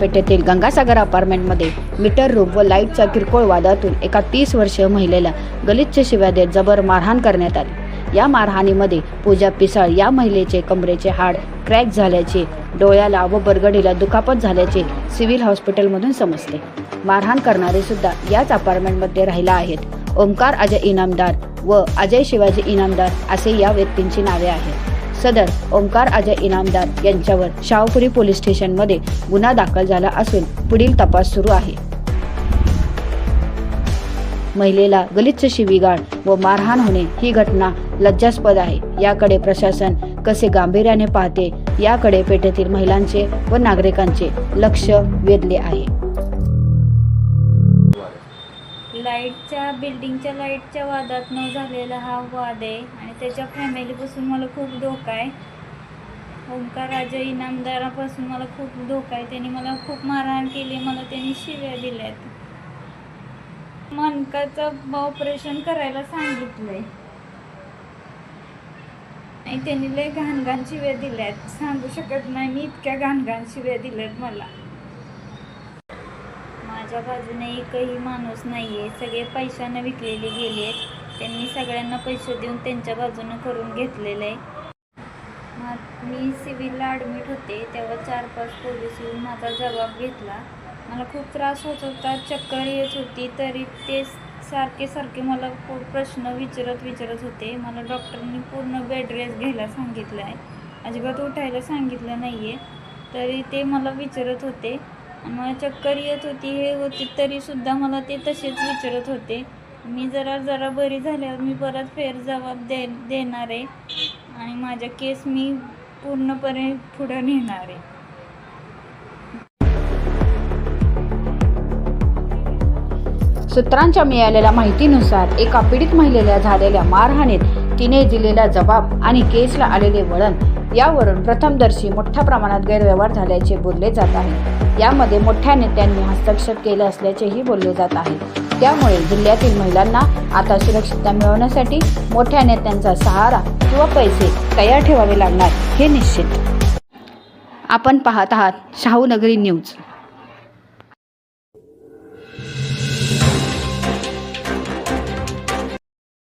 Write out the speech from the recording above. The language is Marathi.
पेठेतील गंगासागर अपार्टमेंटमध्ये मीटर रूम व लाईटच्या किरकोळ वादातून एका तीस वर्षीय महिलेला गलिच्छ शिव्या देत जबर मारहाण करण्यात आली. या मारहाणीमध्ये पूजा पिसाळ या महिलेचे कमरेचे हाड क्रॅक झाल्याचे डोळ्याला व बरगडीला दुखापत झाल्याचे सिव्हिल हॉस्पिटलमधून समजले मारहाण करणारे सुद्धा याच अपार्टमेंटमध्ये राहिला आहेत. ओंकार अजय इनामदार व अजय शिवाजी इनामदार असे या व्यक्तींची नावे आहेत. सदर ओंकार अजय इनामदार यांच्यावर शाहपुरी पोलीस स्टेशनमध्ये गुन्हा दाखल झाला असून पुढील तपास सुरू आहे. महिलेला गलिच्छ शिवीगाळ व मारहाण होणे ही घटना लज्जास्पद आहे. याकडे प्रशासन कसे गांभीर्याने पाहते याकडे पेठेतील महिलांचे व नागरिकांचे लक्ष वेधले आहे. लाईटच्या बिल्डिंगच्या लाईटच्या वादात न झालेला हा वाद आहे आणि त्याच्या फॅमिलीपासून मला खूप धोका आहे. ओंकार राजा इनामदारापासून मला खूप धोका आहे. त्यांनी मला खूप मारहाण केली मला त्यांनी शिव्या दिल्यात. मनकाचं ऑपरेशन करायला सांगितलंय. आणि त्यांनी लय घाणघाण शिव्या दिल्यात. सांगू शकत नाही मी इतक्या घाणघाण शिव्या दिल्यात मला. माझ्या बाजूने एकही माणूस नाही आहे सगळे पैशानं विकलेले गेले आहेत त्यांनी सगळ्यांना पैसे देऊन त्यांच्या बाजूनं करून घेतलेलं आहे. मा- मी सिव्हिलला ॲडमिट होते. तेव्हा चार पाच पोलीस येऊन माझा जबाब घेतला. मला खूप त्रास होत होता. चक्कर येत होती. तरी ते सारखे सारखे मला खूप प्रश्न विचारत विचारत होते. मला डॉक्टरनी पूर्ण बेड रेस्ट घ्यायला सांगितलं आहे अजिबात उठायला सांगितलं नाही आहे तरी ते मला विचारत होते. मला चक्कर येत होती हे होती तरीसुद्धा मला ते तसेच विचारत होते. मी जरा जरा बरी झाल्यावर मी परत फेर जबाब दे देणार आहे. आणि माझ्या केस मी पूर्णपणे पुढं नेणार आहे. सूत्रांच्या मिळालेल्या माहितीनुसार एका पीडित महिलेला झालेल्या मारहाणीत तिने दिलेला जबाब आणि केसला आलेले वळण यावरून प्रथमदर्शी मोठ्या प्रमाणात गैरव्यवहार झाल्याचे बोलले जात आहे. यामध्ये मोठ्या नेत्यांनी हस्तक्षेप केले असल्याचेही बोलले जात आहे. त्यामुळे जिल्ह्यातील महिलांना आता सुरक्षितता मिळवण्यासाठी मोठ्या नेत्यांचा सहारा किंवा पैसे तयार ठेवावे लागणार हे निश्चित. आपण पाहत आहात शाहू नगरी न्यूज.